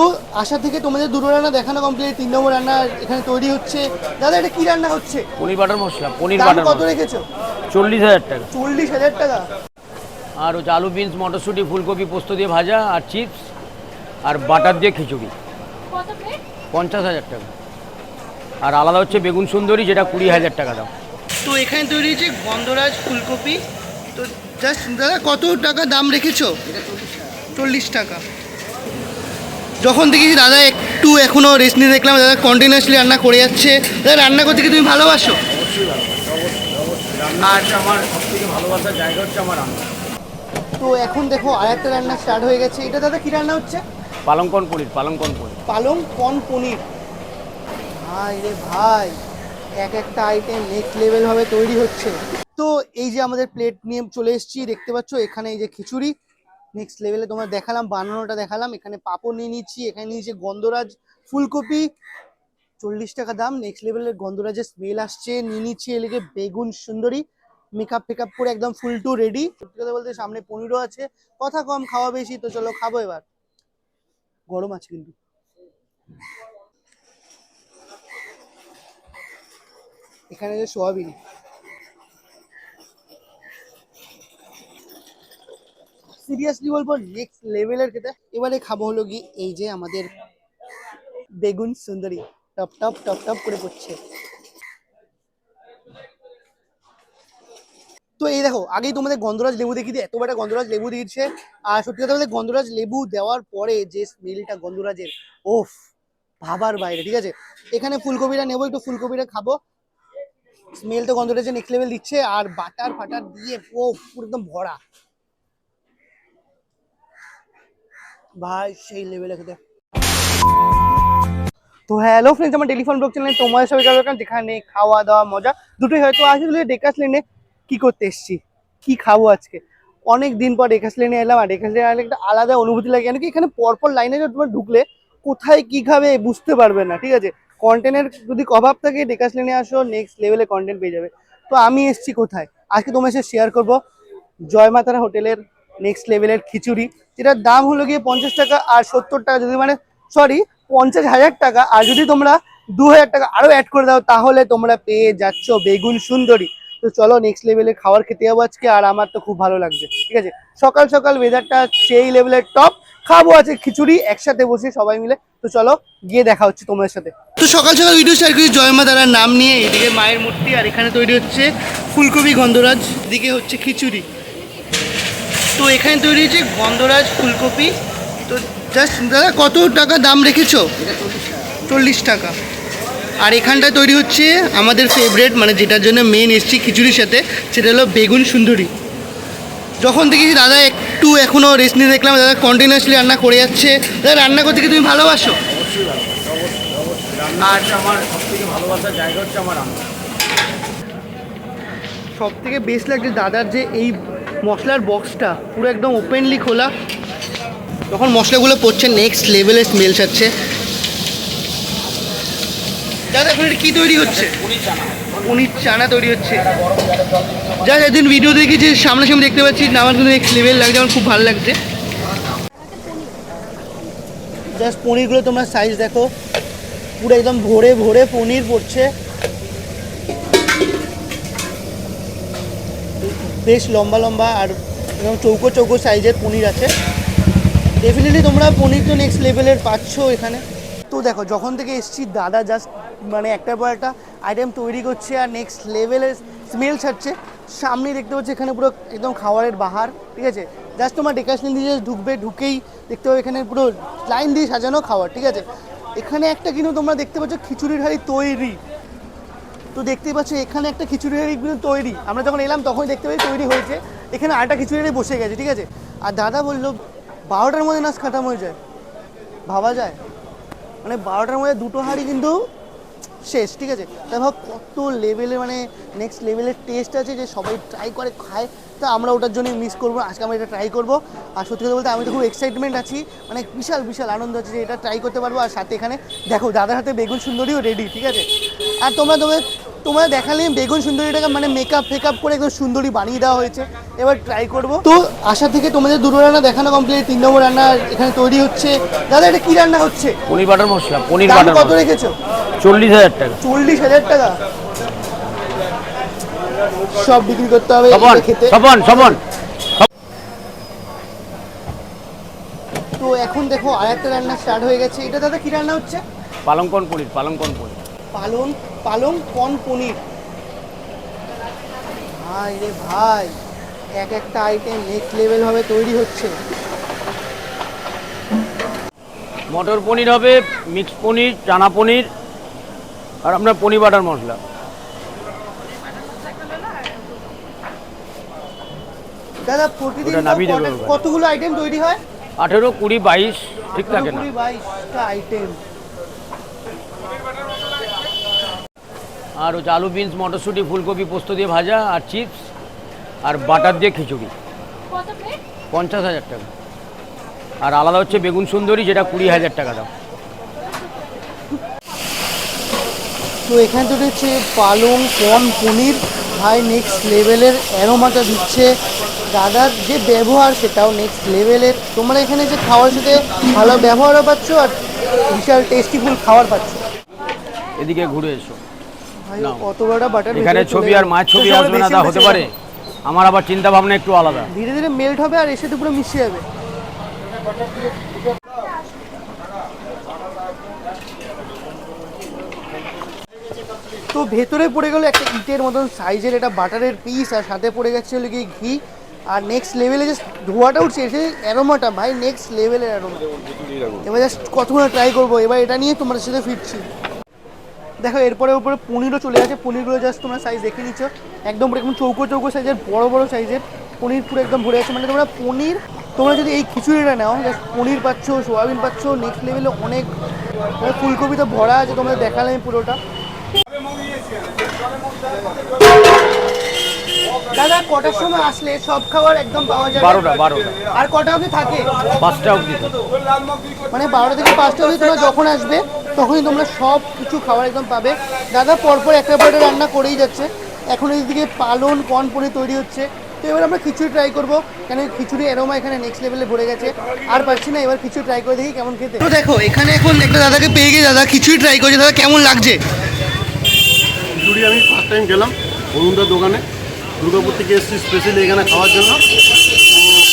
তো আশা থেকে তোমাদের দুটো রান্না দেখানো কমপ্লিট তিন নম্বর রান্না এখানে তৈরি হচ্ছে। দাদা এটা কি রান্না হচ্ছে? পনির বাটার মশলা পনির বাটার কত রেখেছো? চল্লিশ হাজার টাকা। চল্লিশ হাজার টাকা। আর হচ্ছে আলু বিনস মটরশুঁটি ফুলকপি পোস্ত দিয়ে ভাজা আর চিপস আর বাটার দিয়ে খিচুড়ি। পঞ্চাশ হাজার টাকা। আর আলাদা হচ্ছে বেগুন সুন্দরী যেটা কুড়ি হাজার টাকা দাম। তো এখানে তৈরি হয়েছে গন্ধরাজ ফুলকপি। তো জাস্ট দাদা কত টাকা দাম রেখেছো? চল্লিশ টাকা। যখন দেখেছি দাদা একটু এখনও রেস্ট নিয়ে দেখলাম দাদা কন্টিনিউয়াসলি রান্না করে যাচ্ছে। দাদা রান্না করতে কি তুমি ভালোবাসো? আর আমার সব থেকে ভালোবাসার জায়গা হচ্ছে আমার রান্না। তো এখন দেখো আর একটা রান্না স্টার্ট হয়ে গেছে। এটা দাদা কি রান্না হচ্ছে? পালংকন পনির পালংকন পনির। পালং কন পনির। ভাই রে ভাই এক একটা আইটেম নেক্সট লেভেল ভাবে তৈরি হচ্ছে। তো এই যে আমাদের প্লেট নিয়ে চলে এসেছি দেখতে পাচ্ছ এখানে এই যে খিচুড়ি। নেক্সট লেভেলে তোমার দেখালাম, বানানোটা দেখালাম। এখানে পাপড় নিয়ে নিচ্ছি, এখানে নিয়েছি গন্ধরাজ ফুলকপি। চল্লিশ টাকা দাম নেক্সট লেভেলের গন্ধরাজের স্মেল আসছে, নিয়ে নিচ্ছি এদিকে বেগুন সুন্দরী মেকআপ ফেকআপ করে একদম ফুল টু রেডি সত্যি কথা বলতে সামনে পনিরও আছে, কথা কম, খাওয়া বেশি, তো চলো খাব এবার। গরম আছে কিন্তু। এখানে যে সোয়াবিন। সিরিয়াসলি বলব নেক্সট লেভেলের খেতে। এবারে খাব হলো কি এই যে আমাদের বেগুন সুন্দরী। টপ টপ টপ টপ করে পড়ছে। তো এই দেখো, আগেই তোমাদের গন্ধরাজ লেবু দেখিয়ে দিয়ে এত বড় গন্ধরাজ লেবু দিয়েছে। আর সত্যি কথা বলতে গন্ধরাজ লেবু দেওয়ার পরে যে স্মেলটা গন্ধরাজের, ওফ, ভাবার বাইরে, ঠিক আছে? এখানে ফুলকপিটা নেব, একটু ফুলকপিটা খাব। স্মেল তো গন্ধরাজের নেক্সট লেভেল দিচ্ছে, আর বাটার ফাটার দিয়ে ও পুরো একদম ভরা। ভাই, সেই লেভেলে খেতে। তো হ্যালো ফ্রেন্ডস আমার টেলিফোন ব্লগ চ্যানেলে তোমাদের সবাই ওয়েলকাম যেখানে খাওয়া দাওয়া, মজা। দুটোই হয়তো আসলে ডেকাস লেনে কি করতে এসছি কি খাব আজকে? অনেক দিন পর ডেকাস লেনে এলাম, আর ডেকাস লেনে একটা আলাদা অনুভূতি লাগে। কেন কি এখানে পরপর লাইনে তোমার ঢুকলে, কোথায় কি খাবে বুঝতে পারবে না, ঠিক আছে? কন্টেন্টের যদি অভাব থাকে ডেকাস লেনে আসো নেক্সট লেভেলে কন্টেন্ট পেয়ে যাবে। তো আমি এসছি কোথায়? আজকে তোমার সাথে শেয়ার করব। জয় মাতারা হোটেলের নেক্সট লেভেলের খিচুড়ি। যেটার দাম হলো গিয়ে পঞ্চাশ টাকা আর সত্তর টাকা যদি মানে সরি পঞ্চাশ হাজার টাকা। আর যদি তোমরা দু হাজার টাকা আরও অ্যাড করে দাও, তাহলে তোমরা পেয়ে যাচ্ছ বেগুন সুন্দরী। তো চলো নেক্সট লেভেলে খাবার খেতে যাব আজকে, আর আমার তো খুব ভালো লাগছে। ঠিক আছে? সকাল সকাল ওয়েদারটা সেই লেভেলের টপ খাব আছে খিচুড়ি, একসাথে বসে সবাই মিলে। তো চলো, গিয়ে দেখা হচ্ছে তোমাদের সাথে। তো সকাল সকাল ভিডিও শেয়ার করি, জয় মা তারার নাম নিয়ে, এদিকে মায়ের মূর্তি, আর এখানে তৈরি হচ্ছে ফুলকপি গন্ধরাজ, এদিকে হচ্ছে খিচুড়ি। তো এখানে তৈরি হয়েছে গন্ধরাজ ফুলকপি। তো জাস্ট দাদা কত টাকা দাম রেখেছো? চল্লিশ টাকা। আর এখানটায় তৈরি হচ্ছে আমাদের ফেভারেট মানে যেটার জন্য মেন এসছি খিচুড়ির সাথে সেটা হলো বেগুন সুন্দরী। যখন দেখেছি দাদা একটু এখনও রেস্ট নিয়ে দেখলাম দাদা কন্টিনিউয়াসলি রান্না করে যাচ্ছে। দাদা রান্না করতে কি তুমি ভালোবাসো? আমার সব থেকে ভালোবাসার জায়গা হচ্ছে আমার রান্না। সব থেকে বেস্ট লাগছে দাদার যে এই মশলার বক্সটা পুরো একদম ওপেনলি খোলা। যখন মশলাগুলো পড়ছে নেক্সট লেভেলের স্মেল ছাড়ছে। দাদা এখন এটা কী তৈরি হচ্ছে? পনির চানা তৈরি হচ্ছে। যা একদিন ভিডিও দেখেছি, সামনাসামনি দেখতে পাচ্ছি আমার কিন্তু নেক্সট লেভেল লাগছে, আমার খুব ভালো লাগছে। জাস্ট পনিরগুলো তোমরা সাইজ দেখো। পুরো একদম ভরে ভরে পনির পড়ছে। বেশ লম্বা লম্বা আর একদম চৌকো চৌকো সাইজের পনির আছে। ডেফিনেটলি তোমরা পনির তো নেক্সট লেভেলের পাচ্ছ এখানে। তো দেখো, যখন থেকে এসছি, দাদা জাস্ট মানে একটার পর একটা আইটেম তৈরি করছে আর নেক্সট লেভেলের স্মেল ছাড়ছে। সামনেই দেখতে পাচ্ছি এখানে পুরো একদম খাওয়ারের বাহার, ঠিক আছে? জাস্ট তোমার ডেকাশন দিয়ে ঢুকবে, ঢুকেই দেখতে পাবে এখানে পুরো লাইন দিয়ে সাজানো খাওয়ার, ঠিক আছে? এখানে একটা কিন্তু তোমরা দেখতে পাচ্ছ খিচুড়ির হাড়ি তৈরি। তো দেখতেই পাচ্ছ, এখানে একটা খিচুড়ি হাঁড়ি কিন্তু তৈরি। আমরা যখন এলাম, তখনই দেখতে পাই তৈরি হয়েছে। এখানে আটা খিচুড়ি হাঁড়ি বসে গেছে, ঠিক আছে? আর দাদা বলল, বারোটার মধ্যে নাচ খাতাম হয়ে যায়। ভাবা যায়। মানে বারোটার মধ্যে দুটো হাঁড়ি কিন্তু শেষ, ঠিক আছে? তাই ভাব কত লেভেলের মানে নেক্সট লেভেলের টেস্ট আছে যে সবাই ট্রাই করে, খায়। তা আমরা ওটার জন্যই মিস করব, আজকে আমরা এটা ট্রাই করব। আর সত্যি কথা বলতে, আমি তো খুব এক্সাইটমেন্ট আছি। মানে বিশাল বিশাল আনন্দ আছে যে এটা ট্রাই করতে পারব। আর সাথে এখানে দেখো, দাদার হাতে বেগুন সুন্দরীও রেডি ঠিক আছে? আর তোমরা তোমাদের তোমরা দেখালে বেগুন সুন্দরীটাকে মানে মেকআপ ফেকআপ করে একদম সুন্দরী বানিয়ে দেওয়া হয়েছে। এবার ট্রাই করব। তো আশা থেকে তোমাদের দুটো রান্না দেখানো কমপ্লিট তিন নম্বর রান্না এখানে তৈরি হচ্ছে। দাদা এটা কি রান্না হচ্ছে? পনির বাটার মশলা পনির বাটার কত রেখেছো? চল্লিশ হাজার টাকা। চল্লিশ হাজার টাকা। সব বিক্রি করতে হবে খেতে। সবন সবন। তো এখন দেখো আর একটা রান্না স্টার্ট হয়ে গেছে। এটা দাদা কি রান্না হচ্ছে? পালংকন পনির পালংকন পনির। পালন পালং কন পনির। ভাই রে ভাই এক একটা আইটেম নেক্সট লেভেল ভাবে তৈরি হচ্ছে। মটর পনির হবে মিক্স পনির চানা পনির আর আপনার পনির বাটার মশলা। দাদা প্রতিদিন। কতগুলো আইটেম তৈরি হয়? আঠেরো কুড়ি বাইশ ঠিক থাকে না। কুড়ি বাইশটা আইটেম আর হচ্ছে আলু বিনস মটরশুঁটি ফুলকপি পোস্ত দিয়ে ভাজা আর চিপস আর বাটার দিয়ে খিচুড়ি। পঞ্চাশ হাজার টাকা। আর আলাদা হচ্ছে বেগুন সুন্দরী যেটা কুড়ি হাজার টাকা দাম। তো এখানে তো হচ্ছে পালং কর্ন পনির ভাই নেক্সট লেভেলের অ্যারোমাটা দিচ্ছে। দাদার যে ব্যবহার সেটাও নেক্সট লেভেলের তোমরা এখানে যে খাওয়ার সাথে ভালো ব্যবহারও পাচ্ছ আর বিশাল টেস্টিফুল খাবার পাচ্ছ। এদিকে ঘুরে এসো। ভাই বড় বাটার এখানে ছবি আর মাছ ছবি আসবে না তা হতে পারে। আমার আবার চিন্তা ভাবনা একটু আলাদা। ধীরে ধীরে মেল্ট হবে আর এর সাথে পুরো মিশে যাবে। তো ভেতরে পড়ে গেল একটা ইটের মতন সাইজের এটা বাটারের পিস আর সাথে পড়ে গেছে হলো গিয়ে ঘি। আর নেক্সট লেভেলে যে ধোয়াটা উঠছে এসে অ্যারোমাটা ভাই নেক্সট লেভেলের অ্যারোমা এবার জাস্ট কতক্ষণ ট্রাই করব? এবার এটা নিয়ে তোমাদের সাথে ফিরছি। দেখো এরপরে উপরে পনিরও চলে গেছে পনিরগুলো জাস্ট তোমরা সাইজ দেখে নিচ্ছ। একদম পুরো একদম চৌকো চৌকো সাইজের বড় বড় সাইজের পনির পুরো একদম ভরে আছে। মানে তোমরা পনির তোমরা যদি এই খিচুড়িটা নাও জাস্ট পনির পাচ্ছ সোয়াবিন পাচ্ছ নেক্সট লেভেলে অনেক মানে ফুলকপি তো ভরা আছে তোমরা দেখালে আমি পুরোটা। দাদা কটার সময় আসলে সব খাবার একদম পাওয়া যাবে? বারোটা বারোটা। আর কটা অবধি থাকে? পাঁচটা অবধি মানে বারোটা থেকে পাঁচটা অবধি তোমরা যখন আসবে তখনই তোমরা সব কিছু খাবার একদম পাবে। দাদা পরপর একটা পরে রান্না করেই যাচ্ছে। এখন এইদিকে পালন কর্ন পনির তৈরি হচ্ছে। তো এবার আমরা খিচুড়ি ট্রাই করব। কেন খিচুড়ি এরোমা এখানে নেক্সট লেভেলে ভরে গেছে। আর পাচ্ছি না এবার খিচুড়ি ট্রাই করে দেখি কেমন খেতে। তো দেখো এখানে এখন একটা দাদাকে পেয়ে গিয়ে দাদা খিচুড়ি ট্রাই করছে। দাদা কেমন লাগছে? খিচুড়ি আমি ফার্স্ট টাইম গেলাম অরুণদার দোকানে। দুর্গাপুর থেকে এসেছি স্পেশালি এখানে খাওয়ার জন্য।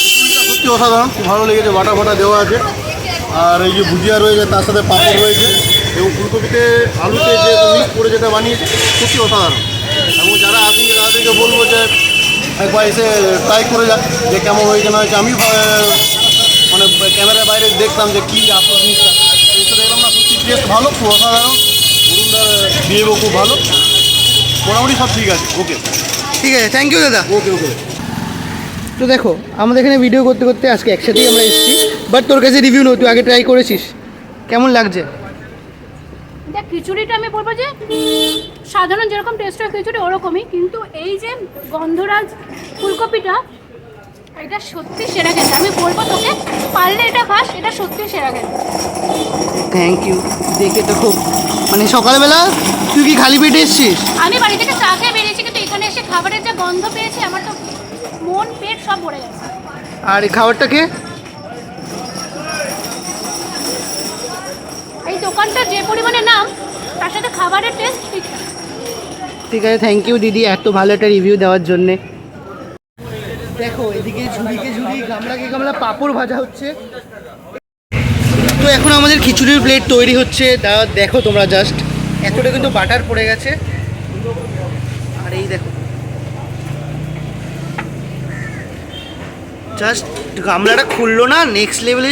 খিচুড়িটা সত্যি অসাধারণ খুব ভালো লেগেছে। বাটা ফাটা দেওয়া আছে। আর এই যে ভুজিয়া রয়েছে তার সাথে পাঁপড় রয়েছে। এবং ফুলকপিতে আলুতে যে মিক্স করে যেটা বানিয়েছে সত্যি অসাধারণ। এবং যারা আসেন তাদেরকে বলব যে একবার এসে ট্রাই করে যাক যে কেমন হয়েছে না হয়েছে। আমি মানে ক্যামেরার বাইরে দেখতাম যে কী আসল জিনিসটা। এসে দেখলাম না সত্যি টেস্ট ভালো খুব অসাধারণ। অরুণদার বিহেভও খুব ভালো। মোটামুটি সব ঠিক আছে ওকে ঠিক আছে থ্যাংক ইউ দাদা। ওকে ওকে তো দেখো আমাদের এখানে ভিডিও করতে করতে আজকে একসাথেই আমরা এসেছি। বাট তোর কাছে রিভিউ নো তুই আগে ট্রাই করেছিস। কেমন লাগছে? দেখ খিচুড়িটা আমি বলব যে সাধারণ যেরকম টেস্ট হয় খিচুড়ি ওরকমই। কিন্তু এই যে গন্ধরাজ ফুলকপিটা এটা সত্যি সেরা খেতে। আমি বলব তোকে পারলে এটা খাস এটা সত্যি সেরা খেতে। থ্যাংক ইউ দেখে তো খুব মানে সকালবেলা তুই কি খালি পেটে এসছিস? আমি বাড়ি থেকে চা খেয়ে বেরিয়েছি কিন্তু এখানে এসে খাবারের যে গন্ধ পেয়েছি আমার তো মন পেট সব ভরে গেছে। আর এই খাবারটাকে এই দোকানটা যে পরিমাণে নাম, তার সাথে খাবারের টেস্ট ঠিক। ঠিক আছে থ্যাংক ইউ দিদি, এত ভালো একটা রিভিউ দেওয়ার জন্যে। দেখো, এদিকে ঝুড়িকে ঝুড়ি, গামলাকে গামলা, পাঁপড় ভাজা হচ্ছে। তো এখন আমাদের খিচুড়ির প্লেট তৈরি হচ্ছে। তা দেখো তোমরা জাস্ট এতটা কিন্তু বাটার পড়ে গেছে। আর এই দেখো। জাস্ট গামলাটা খুললো না নেক্সট লেভেলে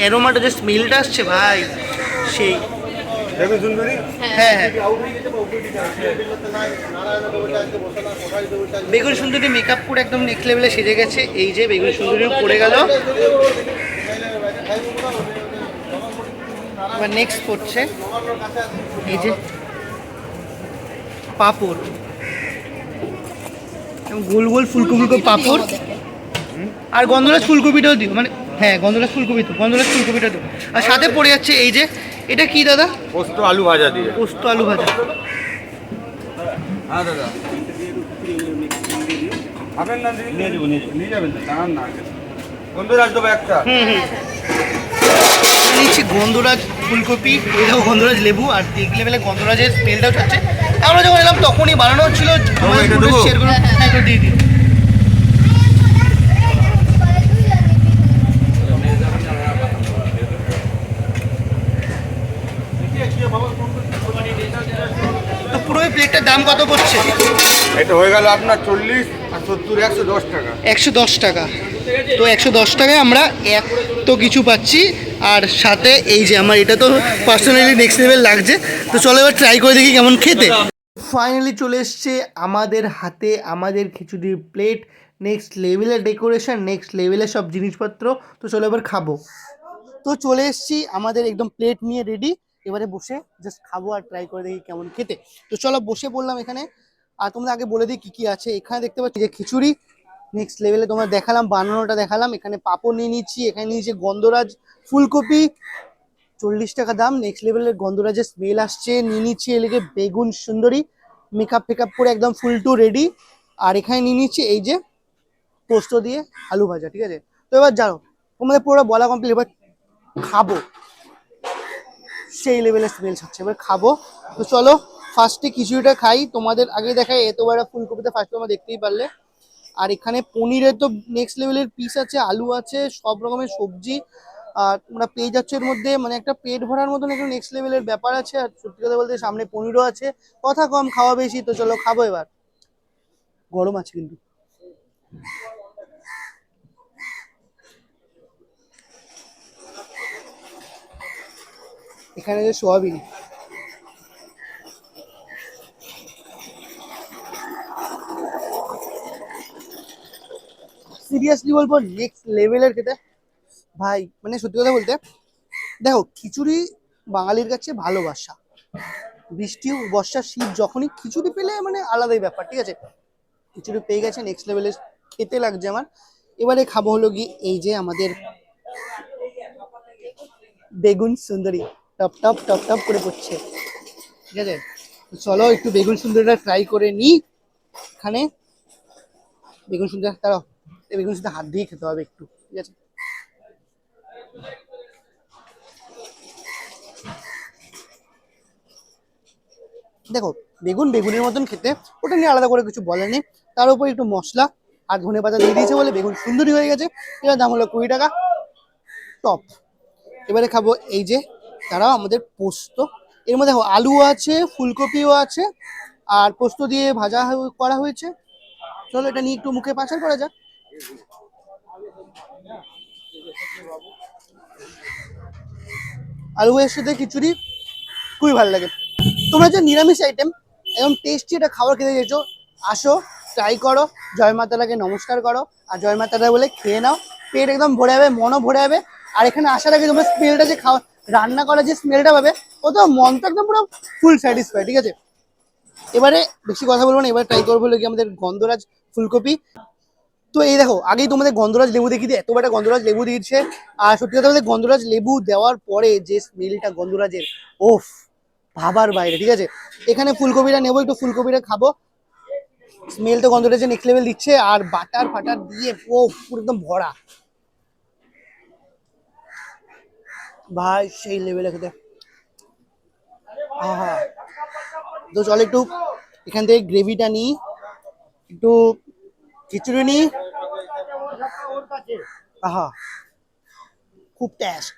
অ্যারোমাটা জাস্ট স্মেলটা আসছে, ভাই। সেই। সুন্দরী হ্যাঁ। হ্যাঁ বেগুন সুন্দরী মেকআপ করে একদম নেক্সট লেভেলে সেজে গেছে। এই যে বেগুন সুন্দরী পড়ে গেল। এবার নেক্সট পড়ছে। এই যে পাপড়। গোল গোল ফুলকো ফুলকো পাপড়। আর গন্ধরাজ ফুলকপিটাও দিও। মানে হ্যাঁ গন্ধরাজ ফুলকপি তো গন্ধরাজ ফুলকপিটা দিও। আর সাথে পড়ে যাচ্ছে এই যে এটা কি দাদা? পোস্ত আলু ভাজা দিয়ে। পোস্ত আলু ভাজা। হ্যাঁ দাদা। খাবেন না দিদি? নিয়ে যাব নিয়ে যাব। নিয়ে যাবেন না গন্ধরাজ দেবো একটা। নিচ্ছি গন্ধরাজ ফুলকপি দেখো গন্ধরাজ লেবু আর দেখলে বেলে গন্ধরাজের স্মেলটাও চাচ্ছে আমরা যখন এলাম তখনই বানানো হচ্ছিল। হ্যাঁ, দিয়ে দিন। প্লেটটার দাম কত পড়ছে? এটা হয়ে গেল আপনার চল্লিশ আর সত্তর একশো দশ টাকা। একশো দশ টাকা। তো একশো দশ টাকায় আমরা এক তো কিছু পাচ্ছি। আর সাথে এই যে আমার এটা তো পার্সোনালি নেক্সট লেভেল লাগছে। তো চলো এবার ট্রাই করে দেখি কেমন খেতে। ফাইনালি চলে এসছে আমাদের হাতে আমাদের খিচুড়ির প্লেট নেক্সট লেভেলের ডেকোরেশন নেক্সট লেভেলের সব জিনিসপত্র। তো চলো এবার খাব। তো চলে এসছি আমাদের একদম প্লেট নিয়ে রেডি এবারে বসে জাস্ট খাব আর ট্রাই করে দেখি কেমন খেতে। তো চলো বসে পড়লাম এখানে। আর তোমরা আগে বলে দিই কি কি আছে। এখানে দেখতে পাচ্ছি যে খিচুড়ি। নেক্সট লেভেলে তোমরা দেখালাম, বানানোটা দেখালাম। এখানে পাপড় নিয়ে নিচ্ছি। এখানে নিয়েছি গন্ধরাজ ফুলকপি। চল্লিশ টাকা দাম। নেক্সট লেভেলের গন্ধরাজের স্মেল আসছে। নিয়ে নিচ্ছি এদিকে বেগুন সুন্দরী। মেকআপ ফেকআপ করে একদম ফুল টু রেডি আর এখানে নিয়ে নিচ্ছি এই যে পোস্ত দিয়ে আলু ভাজা, ঠিক আছে? তো এবার জানো, তোমাদের পুরো বলা কমপ্লিট এবার খাব। সেই লেভেলের স্মেল হচ্ছে। এবার খাব। তো চলো ফার্স্টে খিচুড়িটা খাই। তোমাদের আগে দেখাই, এত বড় ফুলকপিতে ফার্স্টে তোমরা দেখতেই পারলে। আর এখানে পনিরের তো নেক্সট লেভেলের পিস আছে, আলু আছে, সব রকমের সবজি। আর তোমরা পেয়ে যাচ্ছ এর মধ্যে মানে একটা পেট ভরার মতন একটা নেক্সট লেভেলের ব্যাপার আছে। আর সত্যি কথা বলতে সামনে পনিরও আছে। কথা কম, খাওয়া বেশি, তো চলো খাব এবার। গরম আছে কিন্তু। এখানে যে সোয়াবিন। সিরিয়াসলি বলব নেক্সট লেভেলের খেতে। ভাই মানে সত্যি কথা বলতে, দেখো, খিচুড়ি বাঙালির কাছে ভালোবাসা। বৃষ্টি বর্ষা, শীত, যখনই খিচুড়ি পেলে মানে আলাদাই ব্যাপার, ঠিক আছে? খিচুড়ি পেয়ে গেছে নেক্সট লেভেলে খেতে লাগছে আমার। এবারে খাব হলো গিয়ে এই যে আমাদের বেগুন সুন্দরী। টপ টপ টপ টপ করে পড়ছে। ঠিক আছে? চলো একটু বেগুন সুন্দরটা ট্রাই করে নিই এখানে বেগুন সুন্দর তারা বেগুন সুন্দর হাত দিয়ে খেতে হবে একটু, ঠিক আছে? দেখো, বেগুন বেগুনের মতন খেতে, ওটা নিয়ে আলাদা করে কিছু নেই। তার উপর একটু মশলা আর ধনে পাতা দিয়ে দিয়েছে বলে বেগুন সুন্দরী হয়ে গেছে। এটার দাম হলো কুড়ি টাকা। টপ। এবারে খাব এই যে তারাও আমাদের পোস্ত। এর মধ্যে আলু আছে, ফুলকপিও আছে, আর পোস্ত দিয়ে ভাজা করা হয়েছে। চলো এটা নিয়ে একটু মুখে পাচার করা যাক। আলু সাথে খিচুড়ি খুবই ভালো লাগে। তোমরা যে নিরামিষ আইটেম এবং টেস্টি এটা খাবার খেতে চাইছো, আসো ট্রাই করো, জয় মাতারাকে নমস্কার করো, আর জয় মাতারা বলে খেয়ে নাও। পেট একদম ভরে যাবে, মনও ভরে যাবে। আর এখানে আসার আগে তোমরা স্মেলটা যে খাওয়া রান্না করার যে স্মেলটা পাবে ও তো মন তো একদম পুরো ফুল স্যাটিসফাই ঠিক আছে? এবারে বেশি কথা বলব না, এবার ট্রাই করব হলো কি আমাদের গন্ধরাজ ফুলকপি। তো এই দেখো, আগেই তোমাদের গন্ধরাজ লেবু দেখিয়ে দিই এত বড় গন্ধরাজ লেবু দিয়েছে। আর সত্যি কথা বলতে গন্ধরাজ লেবু দেওয়ার পরে যে স্মেলটা গন্ধরাজের, ওফ, ভাবার বাইরে, ঠিক আছে? এখানে ফুলকপিটা নেব, একটু ফুলকপিটা খাব। স্মেল তো গন্ধরাজের নেক্সট লেভেল দিচ্ছে, আর বাটার ফাটার দিয়ে ও পুরো একদম ভরা। ভাই, সেই লেভেলে খেতে তো চল একটু এখান থেকে গ্রেভিটা নিই। একটু খিচুড়ি নিই। আহা। খুব টেস্ট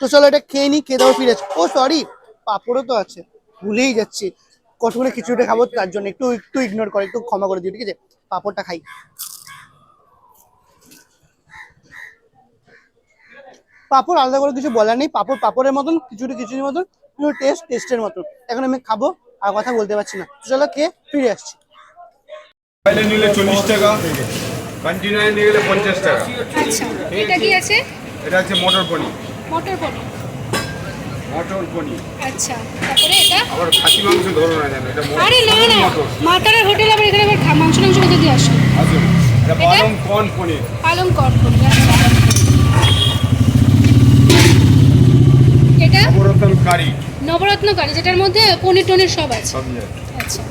তো চলো এটা খেয়ে নিই, খেয়ে দাও ফিরে ও সরি পাপড়ও তো আছে। ভুলেই যাচ্ছি। কতক্ষণে খিচুড়িটা খাব তার জন্য একটু একটু ইগনোর করে, একটু ক্ষমা করে দিও, ঠিক আছে? পাপড়টা খাই। পাঁপড় আলাদা করে কিছু বলার নেই পাপড় পাপড়ের মতন খিচুড়ি খিচুড়ির মতন কিন্তু টেস্ট টেস্টের মতন। এখন আমি খাব আর কথা বলতে পারছি না। চলো খেয়ে ফিরে আসছি। বাইরে নিলে চল্লিশ টাকা কন্টিনারে নিয়ে গেলে পঞ্চাশ টাকা। আচ্ছা এটা কি আছে? এটা হচ্ছে মটর পনির। মটর পনির। মটর পনির। আচ্ছা তারপরে এটা? আবার খাসি মাংস ধরো না জানো এটা আরে না না হোটেল আবার এখানে আবার মাংস টাংস কোথা দিয়ে আসো। আসুন এটা পালং কর্ন পনির। পালং পনির আচ্ছা এটা নবরত্ন কারি নবরত্ন কারি যেটার মধ্যে পনির টনির সব আছে। সব আচ্ছা।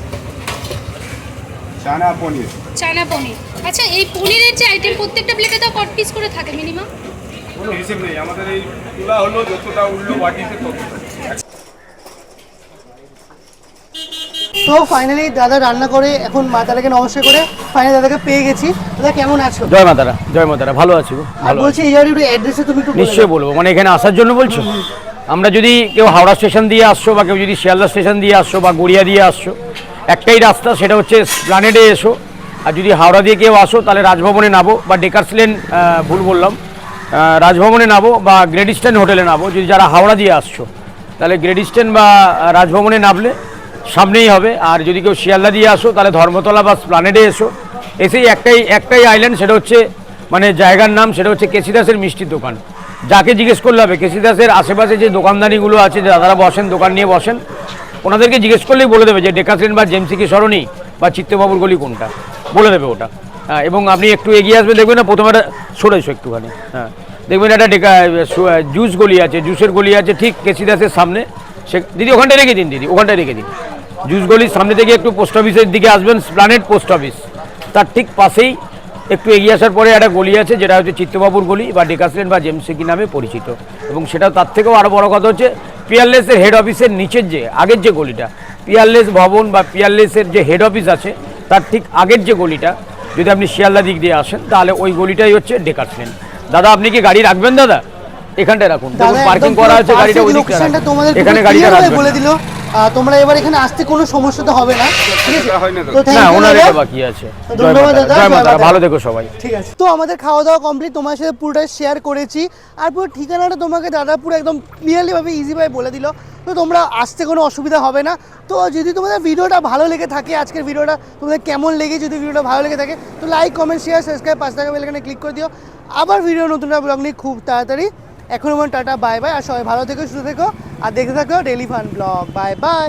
চানা পনির। চায়না পনির। আচ্ছা এই পনিরের যে আইটেম প্রত্যেকটা প্লেটে তো কট পিস করে থাকে মিনিমাম কোনো হিসেব নেই আমাদের এই তুলা হলো যতটা উঠল বাটিতে ততটা। তো ফাইনালি দাদা রান্না করে এখন মা তারাকে নমস্কার করে ফাইনালি দাদাকে পেয়ে গেছি। দাদা কেমন আছো? জয় মাতারা জয় মাতারা ভালো আছি আর ভালো। বলছি এই একটু অ্যাড্রেসে তুমি একটু নিশ্চয়ই বলব মানে এখানে আসার জন্য বলছো? আমরা যদি কেউ হাওড়া স্টেশন দিয়ে আসছো বা কেউ যদি শিয়ালদা স্টেশন দিয়ে আসছো বা গড়িয়া দিয়ে আসছো, একটাই রাস্তা সেটা হচ্ছে প্ল্যানেডে এসো। আর যদি হাওড়া দিয়ে কেউ আসো, তাহলে রাজভবনে নামো বা ডেকার্স লেন ভুল বললাম রাজভবনে নামো বা গ্রেড ইস্টার্ন হোটেলে নামো। যদি যারা হাওড়া দিয়ে আসছো, তাহলে গ্রেড ইস্টার্ন বা রাজভবনে নামলে সামনেই হবে। আর যদি কেউ শিয়ালদা দিয়ে আসো, তাহলে ধর্মতলা বা প্ল্যানেডে এসো। এসেই একটাই একটাই আইল্যান্ড সেটা হচ্ছে মানে জায়গার নাম, সেটা হচ্ছে কেসিদাসের মিষ্টির দোকান। যাকে জিজ্ঞেস করলে হবে কেসিদাসের আশেপাশে যে দোকানদারিগুলো আছে যে দাদারা বসেন দোকান নিয়ে বসেন ওনাদেরকে জিজ্ঞেস করলেই বলে দেবে যে ডেকাসলেন বা জেমসিকি সরণি বা চিত্তবাবুর গলি কোনটা। বলে দেবে ওটা। হ্যাঁ, এবং আপনি একটু এগিয়ে আসবেন দেখবেন না প্রথমে একটা সরে এসো একটুখানি। হ্যাঁ দেখবেন একটা ডেকা জুস গলি আছে জুসের গলি আছে ঠিক কেসিদাসের সামনে। সে দিদি ওখানটা রেখে দিন দিদি ওখানটা রেখে দিন। জুস গলির সামনে থেকে একটু পোস্ট অফিসের দিকে আসবেন প্ল্যানেট পোস্ট অফিস। তার ঠিক পাশেই একটু এগিয়ে আসার পরে একটা গলি আছে যেটা হচ্ছে চিত্তবাবুর গলি বা ডেকাসলেন বা জেমসিকি নামে পরিচিত। এবং সেটা তার থেকেও আরও বড় কথা হচ্ছে পিয়ারলেসের হেড অফিসের নিচের যে আগের যে গলিটা পিয়ারলেস ভবন বা পিয়ারলেসের যে হেড অফিস আছে তার ঠিক আগের যে গলিটা যদি আপনি শিয়ালদা দিক দিয়ে আসেন তাহলে ওই গলিটাই হচ্ছে ডেকাসলেন দাদা আপনি কি গাড়ি রাখবেন দাদা? এখানটায় রাখুন। পার্কিং করা আছে গাড়িটা ওই এখানে গাড়িটা রাখবেন। তোমরা এবার এখানে আসতে কোনো সমস্যা তো হবে না। ঠিক আছে? না তো। না ওনার এটা বাকি আছে। ধন্যবাদ দাদা, জয় মাতা। ভালো থেকো সবাই। ঠিক আছে। তো আমাদের খাওয়া দাওয়া কমপ্লিট তোমার সাথে পুরোটা শেয়ার করেছি। আর পুরো ঠিকানাটা তোমাকে দাদা পুরো একদম ক্লিয়ারলি ভাবে ইজি ভাবে বলে দিল। তো তোমরা আসতে কোনো অসুবিধা হবে না। তো যদি তোমাদের ভিডিওটা ভালো লেগে থাকে আজকের ভিডিওটা তোমাদের কেমন লেগে যদি ভিডিওটা ভালো লেগে থাকে তো লাইক কমেন্ট শেয়ার সাবস্ক্রাইব পাঁচ টাকা বেলখানে ক্লিক করে দিও। আবার ভিডিও নতুন ব্লগ নিয়ে খুব তাড়াতাড়ি এখন আমার টাটা, বাই বাই, আর সবাই ভালো থেকো, সুস্থ থেকো, আর দেখে থাকো ডেলিভান ব্লগ। Bye bye.